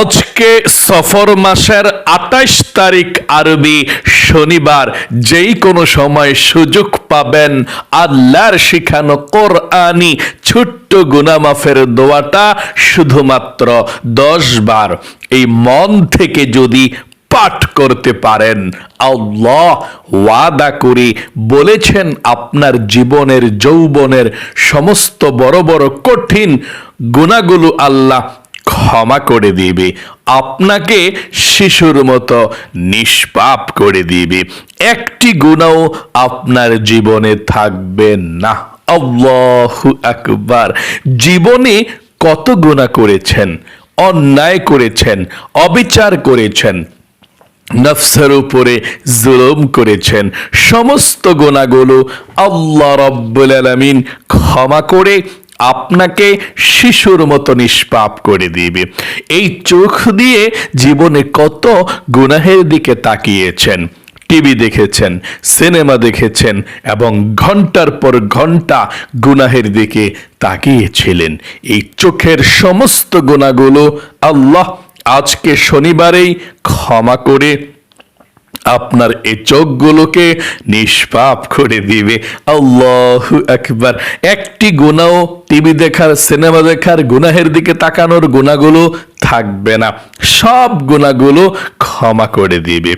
আজকে সফর মাসের আঠাশ তারিখ আরবি শনিবার, যেই কোনো সময় সুযোগ পাবেন আল্লাহর শিখানো কোরআনি ছোট্ট গুনামাফের দোয়াটা শুধুমাত্র দশ বার। এই মন থেকে যদি পাঠ করতে পারেন, আল্লাহ ওয়াদা করি, বলেছেন আপনার জীবনের, যৌবনের সমস্ত বড় বড় কঠিন গুণাগুলো আল্লাহ ক্ষমা করে দিবে। আপনাকে শিশুর মতো নিষ্পাপ করে দিবে। একটি গুণাও আপনার জীবনে থাকবে না। আল্লাহু আকবার। জীবনে কত গুণা করেছেন, অন্যায় করেছেন, অবিচার করেছেন, নফসের উপরে জুলুম করেছেন, সমস্ত গোনাগুলো আল্লাহ রব্বুল আলমিন ক্ষমা করে আপনাকে শিশুর মতো নিষ্পাপ করে দিবে। এই চোখ দিয়ে জীবনে কত গুনাহের দিকে তাকিয়েছেন। টিভি দেখেছেন, সিনেমা দেখেছেন এবং ঘণ্টার পর ঘণ্টা গুনাহের দিকে তাকিয়েছিলেন। এই চোখের সমস্ত গুণাগুলো আল্লাহ আজকে শনিবারেই ক্ষমা করে আপনার এই চোখগুলোকে নিষ্পাপ করে দিবে। আল্লাহ একবার একটি গুণাও টিভি দেখার, সিনেমা দেখার, গুনাহের দিকে তাকানোর গুণাগুলো থাকবে না। সব গুণাগুলো ক্ষমা করে দিবে।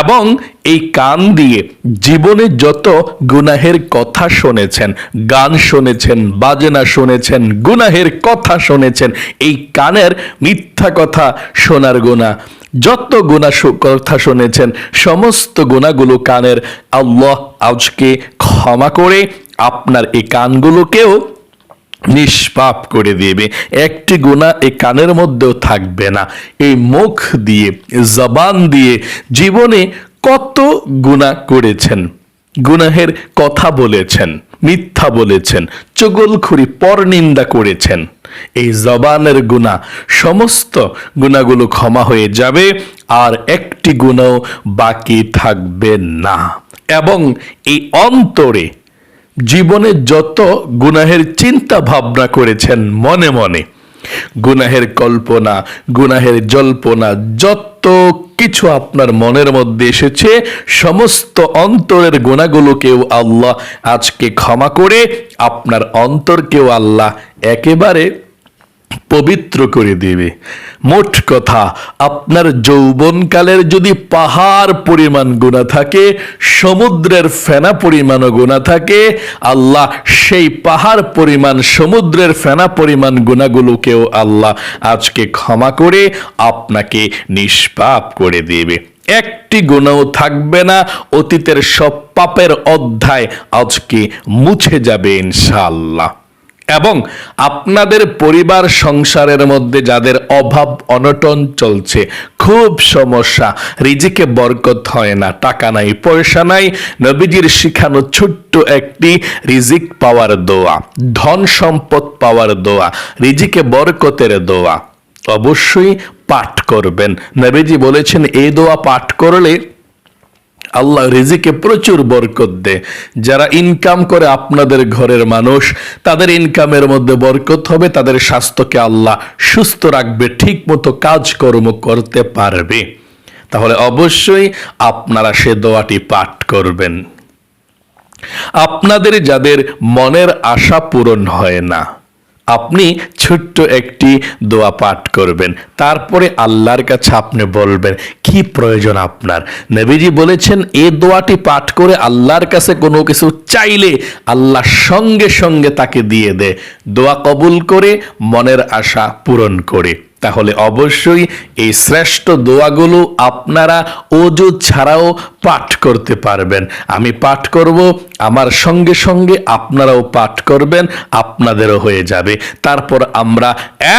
এবং এই কান দিয়ে জীবনে যত গুনাহের কথা শুনেছেন, গান শুনেছেন, বাজনা শুনেছেন, গুনাহের কথা শুনেছেন, এই কানের মিথ্যা কথা শোনার গুণা যত গুণা কথা শুনেছেন, সমস্ত গুণাগুলো কানের আল্লাহ আজকে ক্ষমা করে আপনার এই কানগুলোকেও নিষ্পাপ করে দেবে। একটি গুণা এই কানের মধ্যেও থাকবে না। এই মুখ দিয়ে, জবান দিয়ে জীবনে কত গুণা করেছেন, গুনাহের কথা বলেছেন। মিথ্যা বলেছেন, চগলখুরি পরনিন্দা করেছেন। এই জবানের গুণা সমস্ত গুণাগুলো ক্ষমা হয়ে যাবে, আর একটি গুণও বাকি থাকবে না। এবং এই অন্তরে জীবনে যত গুনাহের চিন্তা ভাবনা করেছেন মনে মনে গুনাহের কল্পনা, গুনাহের জল্পনা, যত কিছু আপনার মনের মধ্যে এসেছে, সমস্ত অন্তরের গুণাগুলোকেও আল্লাহ আজকে ক্ষমা করে, আপনার অন্তরকেও আল্লাহ একেবারে পবিত্র করে দেবে। মোট কথা, আপনার যৌবনকালের যদি পাহাড় পরিমাণ গুণা থাকে, সমুদ্রের ফেনা পরিমাণও গুণা থাকে, আল্লাহ সেই পাহাড় পরিমাণ, সমুদ্রের ফেনা পরিমাণ গুণাগুলোকেও আল্লাহ আজকে ক্ষমা করে আপনাকে নিষ্পাপ করে দেবে। একটি গুণও থাকবে না, অতীতের সব পাপের অধ্যায় আজকে মুছে যাবে ইনশাআল্লাহ। এবং আপনাদের পরিবার সংসারের মধ্যে যাদের অভাব অনটন চলছে, খুব সমস্যা, রিজিকে বরকত হয় না, টাকা নাই, পয়সা নাই, নবীজির শিখানো ছোট্ট একটি রিজিক পাওয়ার দোয়া, ধন সম্পদ পাওয়ার দোয়া, রিজিকে বরকতের দোয়া অবশ্যই পাঠ করবেন। নবীজি বলেছেন এই দোয়া পাঠ করলে আল্লাহ রিজিকে প্রচুর বরকত দেয় যারা ইনকাম করে আপনাদের ঘরের মানুষ, তাদের ইনকামের মধ্যে বরকত হবে, তাদের স্বাস্থ্যকে আল্লাহ সুস্থ রাখবে ঠিক মতো কাজকর্ম করতে পারবে। তাহলে অবশ্যই আপনারা সে দোয়াটি পাঠ করবেন। আপনাদের যাদের মনের আশা পূরণ হয় না আপনি ছোট্ট একটি দোয়া পাঠ করবেন। তারপরে আল্লাহর কাছে আপনি বলবেন, কি প্রয়োজন আপনার? নবীজি বলেছেন, এ দোয়াটি পাঠ করে আল্লাহর কাছে কোনো কিছু চাইলে আল্লাহ সঙ্গে সঙ্গে তাকে দিয়ে দেয় দোয়া কবুল করে মনের আশা পূরণ করে। তাহলে অবশ্যই এই শ্রেষ্ঠ দোয়াগুলো আপনারা অজু ছাড়াও পাঠ করতে পারবেন। আমি পাঠ করব, আমার সঙ্গে সঙ্গে আপনারাও পাঠ করবেন, আপনাদেরও হয়ে যাবে। তারপর আমরা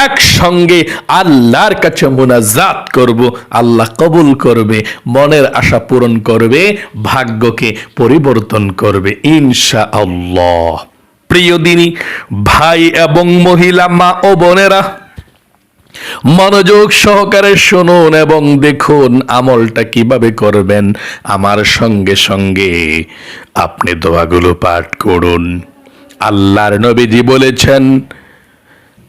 একসঙ্গে আল্লাহর কাছে মোনাজাত করব, আল্লাহ কবুল করবে, মনের আশা পূরণ করবে, ভাগ্যকে পরিবর্তন করবে ইনশা আল্লাহ প্রিয় দিনী, ভাই এবং মহিলা, মা ও বোনেরা মনোযোগ সহকারে শুনুন এবং দেখুন আমলটা কীভাবে করবেন আমার সঙ্গে সঙ্গে। আপনি দোয়াগুলো পাঠ করুন। আল্লাহর নবীজি বলেছেন,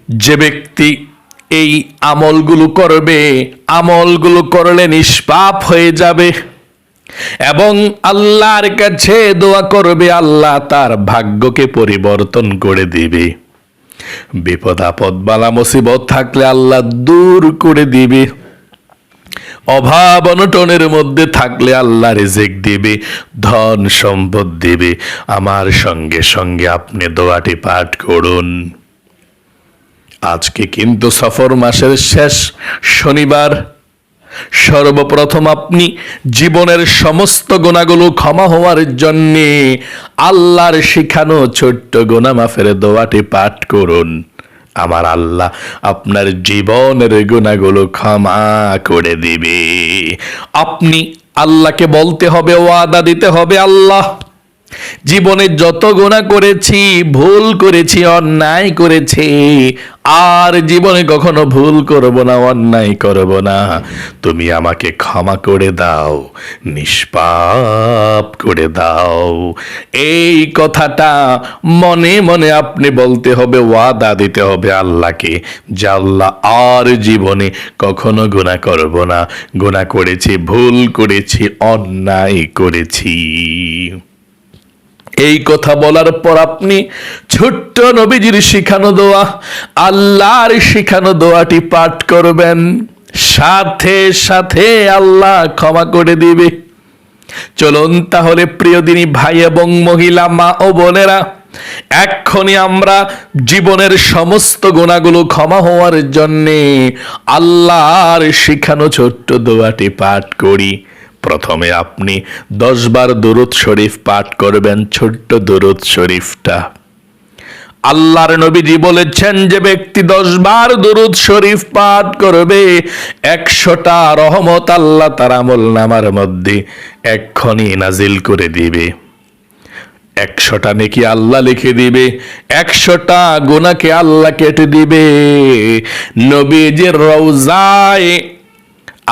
যে ব্যক্তি এই আমলগুলো করবে, আমলগুলো করলে নিষ্পাপ হয়ে যাবে এবং আল্লাহর কাছে দোয়া করবে, আল্লাহ তার ভাগ্যকে পরিবর্তন করে দিবে। বিপদ আপদ বালা মুসিবত থাকলে আল্লাহ দূর করে দিবে। অভাব অনটনের মধ্যে থাকলে আল্লাহ রেজেক দিবে, ধন সম্পদ দেবে। আমার সঙ্গে সঙ্গে আপনি দোয়াটি পাঠ করুন। আজকে কিন্তু সফর মাসের শেষ শনিবার সর্বপ্রথম আপনি জীবনের সমস্ত গোনাগুলো ক্ষমা হওয়ার জন্যে আল্লাহর শিখানো ছোট্ট গোনা মাফের দোয়াটি পাঠ করুন। আমার আল্লাহ আপনার জীবনের গুণাগুলো ক্ষমা করে দিবে। আপনি আল্লাহকে বলতে হবে, ওয়াদা দিতে হবে, আল্লাহ জীবনে যত গোনা করেছি, ভুল করেছি, অন্যায় করেছি, আর জীবনে কখনো ভুল করব না, অন্যায় করব না। তুমি আমাকে ক্ষমা করে দাও, নিষ্পাপ করে দাও। এই কথাটা মনে মনে আপনি বলতে হবে, ওয়াদা দিতে হবে আল্লাহকে, যে আল্লাহ আর জীবনে কখনো গুণা করব না। গুণা করেছি, ভুল করেছি, অন্যায় করেছি। এই কথা বলার পর আপনি ছোট্ট নবীজির শিখানো দোয়া, আল্লাহর শিখানো দোয়াটি পাঠ করবেন। সাথে সাথে আল্লাহ ক্ষমা করে দিবে। চলুন তাহলে প্রিয় দিনী ভাই এবং মহিলা, মা ও বোনেরা এক্ষণে আমরা জীবনের সমস্ত গুণাগুলো ক্ষমা হওয়ার জন্যে আল্লাহর শিখানো ছোট্ট দোয়াটি পাঠ করি। প্রথমে আপনি দশবার দরুদ শরীফ পাঠ করবেন, ছোট্ট দরুদ শরীফটা। আল্লাহর নবীজি বলেছেন যে ব্যক্তি দশবার দরুদ শরীফ পাঠ করবে, একশোটা রহমত আল্লাহ তার আমল নামার মধ্যে এক্ষণি নাজিল করে দিবে। একশোটা নেকি আল্লাহ লিখে দিবে, একশোটা গোনাকে আল্লাহ কেটে দিবে। নবীজির রওজায়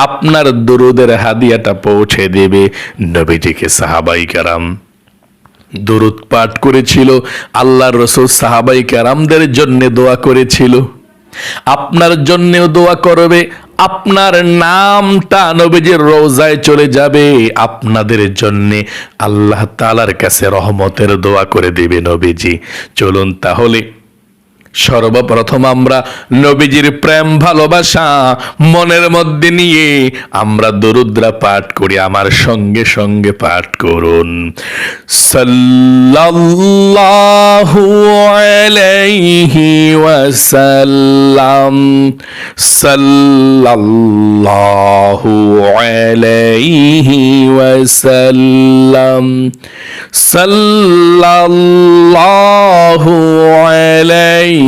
আপনার দরুদের হাদিয়াটা পৌঁছে দেবে নবীজিকে সাহাবাই কারাম। দরুদ পাঠ করেছিল, আল্লাহর রসুল সাহাবাই কারামদের জন্য দোয়া করেছিল। আপনার জন্যেও দোয়া করবে, আপনার নামটা নবীজির রোজায় চলে যাবে। আপনাদের জন্য আল্লাহ তালার কাছে রহমতের দোয়া করে দেবে নবীজি। চলুন তাহলে সর্বপ্রথম আমরা নবীজির প্রেম, ভালোবাসা মনের মধ্যে নিয়ে আমরা দরুদ্রা পাঠ করি। আমার সঙ্গে সঙ্গে পাঠ করুন। সাল্লাল্লাহু আলাইহি ওয়াসাল্লাম। সাল্লাল্লাহু আলাইহি ওয়াসাল্লাম। সাল্লাল্লাহু আলাইহি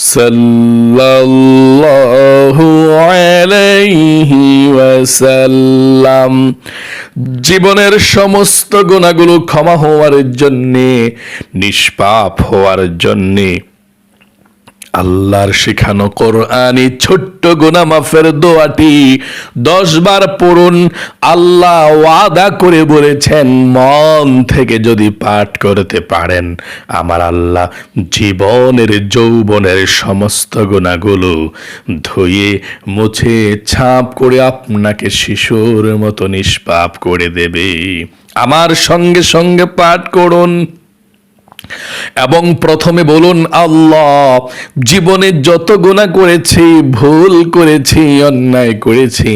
সাল্লাল্লাহু আলাইহি ওয়াসাল্লাম। জীবনের সমস্ত গুণাগুলো ক্ষমা হওয়ার জন্যে নিষ্পাপ হওয়ার জন্যে আল্লাহর শিখানো কোরআনি ছোট্ট গুনা মাফের দোয়াটি দশ বার পড়ুন। আল্লাহ ওয়াদা করে বলেছেন, মন থেকে যদি পাঠ করতে পারেন, আমার আল্লাহ জীবনের, যৌবনের সমস্ত গুণাগুলো ধুয়ে, মুছে, ছাপ করে আপনাকে শিশুর মতো নিষ্পাপ করে দেবে। আমার সঙ্গে সঙ্গে পাঠ করুন। এবং প্রথমে বলুন আল্লাহ জীবনে যত গুণা করেছি ভুল করেছি অন্যায় করেছি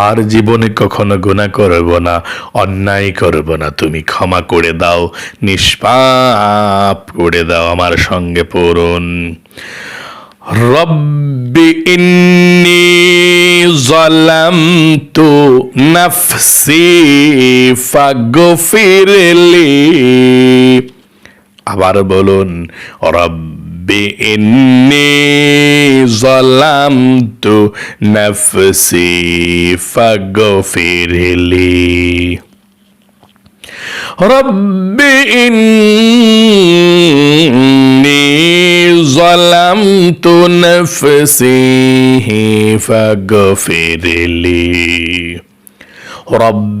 আর জীবনে কখনো গুণা করব না অন্যায় করব না তুমি ক্ষমা করে দাও নিষ্পাপ করে দাও আমার সঙ্গে পড়ুন رب إني ظلمت نفسي فاغفر لي আবার বলুন রব্বে ইন্নি জলামতু নাফসি ফাগফিরলি রব্বে ইন্নি জলামতু নাফসি ফাগফিরলি রব্বে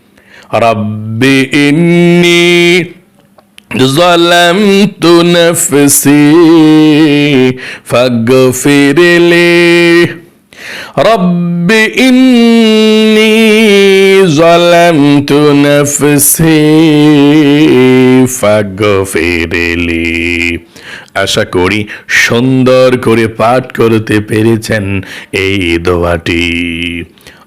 رب إني ظلمت نفسي فاغفر لي رب إني ظلمت نفسي فاغفر لي আশা করি সুন্দর করে পাঠ করতে পেরেছেন এই দোয়াটি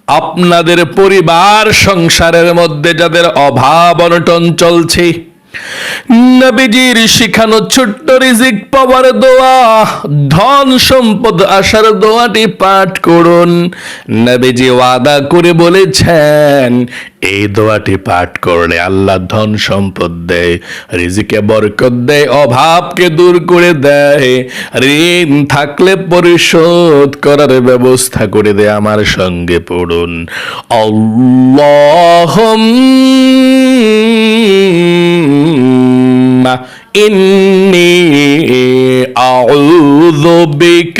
আপনাদের পরিবার সংসারের মধ্যে যাদের অভাব অনটন চলছে, নবীজির শিখানো ছোট্ট রিজিক পাওয়ার দোয়া, ধন সম্পদ আসার দোয়াটি পাঠ করুন। নবীজি ওয়াদা করে বলেছেন এই দোয়াটি পাঠ করলে আল্লাহ ধন সম্পদ দেয় রিজিকে বরকত দেয় অভাবকে দূর করে দেয় ঋণ থাকলে পরিশোধ করার ব্যবস্থা করে দেয় আমার সঙ্গে পড়ুন اللهم إني أعوذ بك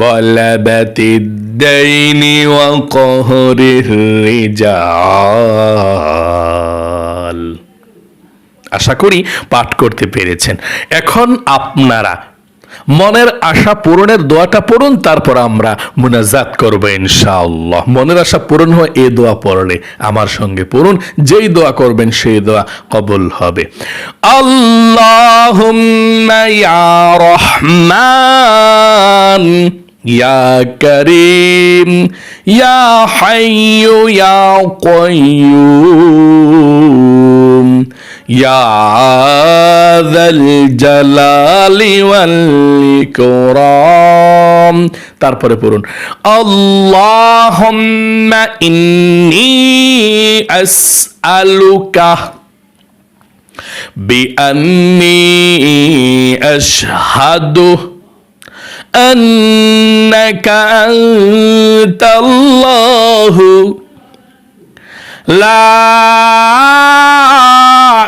غلبة الدين وقهر الرجال আশা করি পাঠ করতে পেরেছেন এখন আপনারা মনের আশা পূরণের দোয়াটা পড়ুন, তারপর আমরা মুনাজাত করব ইনশাআল্লাহ। মনের আশা পূরণ হয় এই দোয়া পড়লে আমার সঙ্গে পড়ুন, যেই দোয়া করবেন সেই দোয়া কবুল হবে। আল্লাহ রহমান, ইয়া করিম, ইয়া হাইয়ু, ইয়া কয়ুম يا ذا الجلال والإكرام তারপরে পড়ুন আল্লাহুম্মা ইন্নি আসআলুকা بأني أشهد أنك أنت الله لا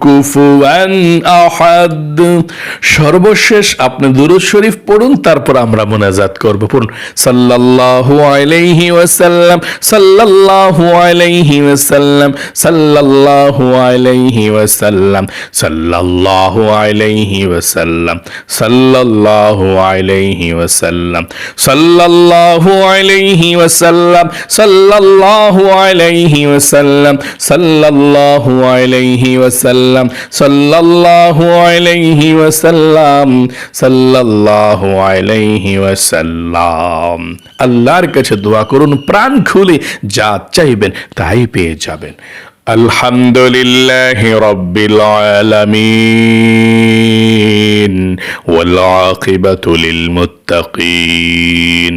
কুফুয়ান আহাদ। সর্বশেষ আপনি দুরূদ শরীফ পড়ুন, তারপর আমরা মোনাজাত করব। পড়ুন, সাল্লাল্লাহু আলাইহি ওয়াসাল্লাম, সাল্লাল্লাহু আলাইহি ওয়াসাল্লাম, সাল্লাল্লাহু আলাইহি ওয়াসাল্লাম, সাল্লাল্লাহু আলাইহি ওয়াসাল্লাম, সাল্লাল্লাহু আলাইহি ওয়াসাল্লাম, সাল্লাল্লাহু আলাইহি ওয়াসাল্লাম, সাল্লাল্লাহু আলাইহি ওয়াসাল্লাম, সাল্লাল্লাহু আলাইহি ওয়াসাল্লাম। وسلم صلى الله عليه وسلم صلى الله عليه وسلم আল্লাহর কাছে দোয়া করুন প্রাণ খুলে যা চাইবেন তাই পেয়ে যাবেন الحمد لله رب العالمين والعاقبة للمتقين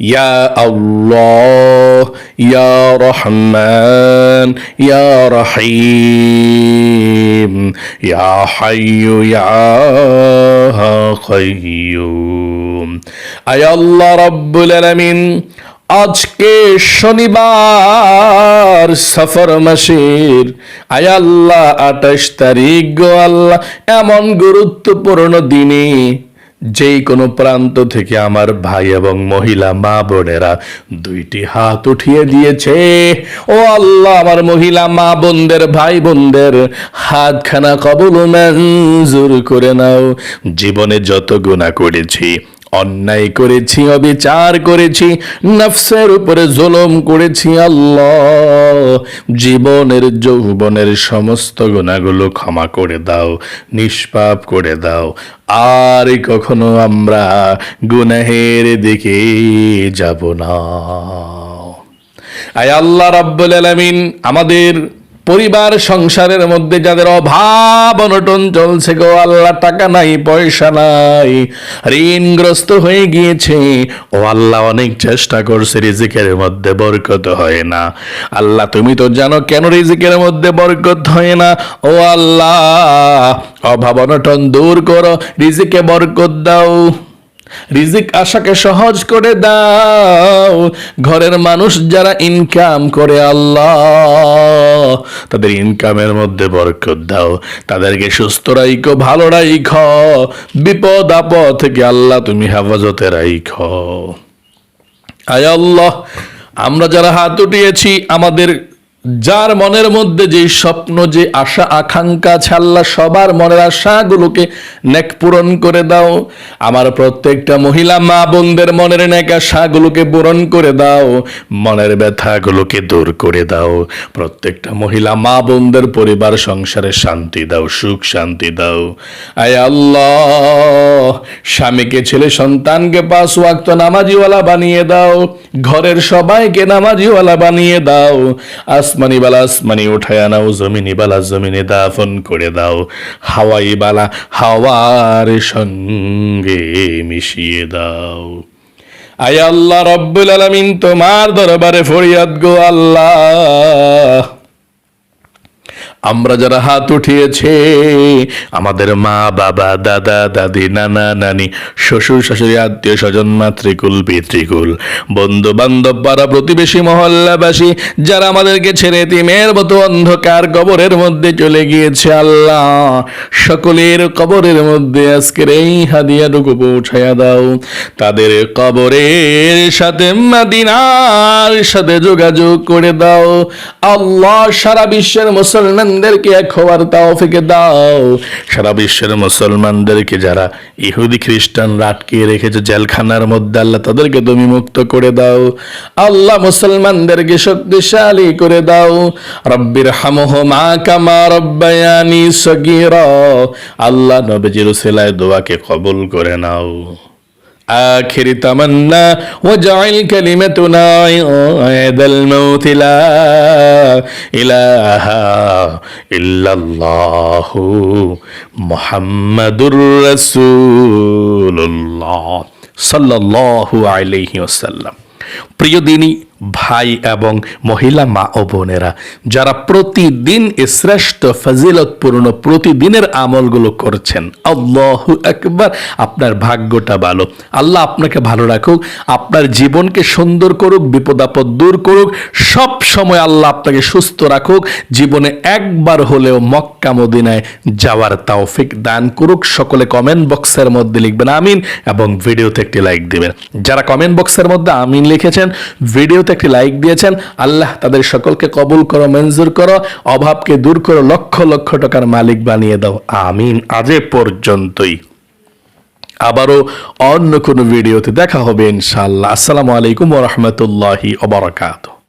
يا الله يا رحمن يا رحيم يا حي يا قيوم আয় আল্লাহ রব্বুল আলামিন আজকে শনিবার সফর মাসের আয় আল্লাহ আঠাশ তারিখ গো আল্লাহ এমন গুরুত্বপূর্ণ দিনে যেই কোনো প্রান্ত থেকে আমার ভাই এবং মহিলা, মা বোনেরা দুইটি হাত উঠিয়ে দিয়েছে, ও আল্লাহ, আমার মহিলা, মা বোনদের, ভাই বোনদের, হাতখানা কবল মঞ্জুর করে নাও। জীবনে যত গুণা করেছি অন্যায় করেছি, অবিচার করেছি, নফসের উপরে জুলুম করেছি আল্লাহ। জীবনের, যৌবনের সমস্ত গুণাগুলো ক্ষমা করে দাও, নিষ্পাপ করে দাও। আর কখনো আমরা গুনাহের দিকে যাব না। আয় আল্লাহ রাব্বুল আলামিন আমাদের পরিবার সংসারের মধ্যে যাদের অভাব অনটন চলছে গো, আল্লাহ টাকা নাই, পয়সা নাই। ঋণগ্রস্ত হয়ে গিয়েছে। ও আল্লাহ অনেক চেষ্টা করছে, রিজিকের মধ্যে বরকত হয় না। আল্লাহ, তুমি তো জানো কেন রিজিকের মধ্যে বরকত হয় না? ও আল্লাহ, অভাব অনটন দূর করো, রিজিকে বরকত দাও। রিজিক আশাকে সহজ করে দাও। ঘরের মানুষ যারা ইনকাম করে আল্লাহ, তাদের ইনকামের মধ্যে বরকত দাও। তাদেরকে সুস্থ রাইখো, ভালো রাইখ। বিপদ আপদ থেকে আল্লাহ তুমি হেফাজতে রাইখ। আয় আল্লাহ, আমরা যারা হাত উঠিয়েছি, আমাদের যার মনের মধ্যে যে স্বপ্ন যে আশা, আকাঙ্ক্ষা আছে, আল্লাহ সবার মনের আশাগুলোকে নেক পূরণ করে দাও। আমার প্রত্যেকটা মহিলা মা বোনদের মনের নেক আশাগুলোকে পূরণ করে দাও, মনের ব্যথাগুলোকে দূর করে দাও। প্রত্যেকটা মহিলা মা বোনদের পরিবার, সংসারে শান্তি দাও, সুখ শান্তি দাও। আয় আল্লাহ, স্বামীকে, ছেলে সন্তানকে পাঁচ ওয়াক্ত নামাজিওয়ালা বানিয়ে দাও। ঘরের সবাইকে নামাজিওয়ালা বানিয়ে দাও। আসমানি বালা আসমানি উঠায় নাও জমিনি বালা জমিনে দাফন করে দাও। হাওয়াই বালা, হাওয়ার সঙ্গে মিশিয়ে দাও। আয় আল্লাহ রব্বুল আলমিন, তোমার দরবারে ফরিয়াদ গো আল্লাহ। আমরা যারা হাত উঠিয়েছে, আমাদের মা, বাবা, দাদা, দাদি, নানা, নানি, শ্বশুর, শাশুড়ি, আত্মীয় স্বজন, মাতৃকুল, পিতৃকুল বন্ধু বান্ধব পাড়া প্রতিবেশী, মহল্লাবাসী, যারা আমাদেরকে ছেড়ে তিমের মতো অন্ধকার কবরের মধ্যে চলে গিয়েছে আল্লাহ। সকলের কবরের মধ্যে আজকের এই হাদিয়াটুকু পৌঁছায়া দাও। তাদের কবরের সাথে মাদিনার সাথে যোগাযোগ করে দাও। আল্লাহ সারা বিশ্বের মুসলমানদেরকে এক হওয়ার তাওফিকে দাও। সারা বিশ্বের মুসলমানদেরকে যারা ইহুদি, খ্রিস্টান আটকে রেখেছে জেলখানার মধ্যে, আল্লাহ তাদেরকে তুমি মুক্ত করে দাও। আল্লাহ মুসলমানদেরকে শক্তিশালী করে দাও। রব্বির হামহ মা কামা রব্বায়ানি সগীরা। আল্লাহ নবীজির সেলায় দোয়াকে কবুল করে নাও। آخر تمنا وجعل كلمتنا عند الموت لا إله إلا الله محمد رسول الله صلى الله عليه وسلم প্রিয় দিনী ভাই এবং মহিলা মা ও বোনেরা, যারা প্রতিদিন শ্রেষ্ঠ ফজিলতপূর্ণ প্রতিদিনের আমলগুলো করছেন, আল্লাহ একবার আপনার ভাগ্যটা ভালো। আল্লাহ আপনাকে ভালো রাখুক, আপনার জীবনকে সুন্দর করুক বিপদ আপদ দূর করুক, সব সময় আল্লাহ আপনাকে সুস্থ রাখুক, জীবনে একবার হলেও মক্কা মদিনায় যাওয়ার তাওফিক দান করুক। সকলে কমেন্ট বক্সের মধ্যে লিখবেন আমিন এবং ভিডিওতে একটি লাইক দিবেন। যারা কমেন্ট বক্সের মধ্যে আমিন লিখেছেন ভিডিওতে একটি লাইক দিয়েছেন, আল্লাহ তাদের সকলকে কবুল করো, মঞ্জুর করো, অভাবকে দূর করো, লক্ষ লক্ষ টাকার মালিক বানিয়ে দাও। আমিন। আজে পর্যন্তই। আবারও অন্য কোনো ভিডিওতে দেখা হবে ইনশাআল্লাহ। আসসালামু আলাইকুম ওরহমতুল্লাহি ওবরাকাতুহ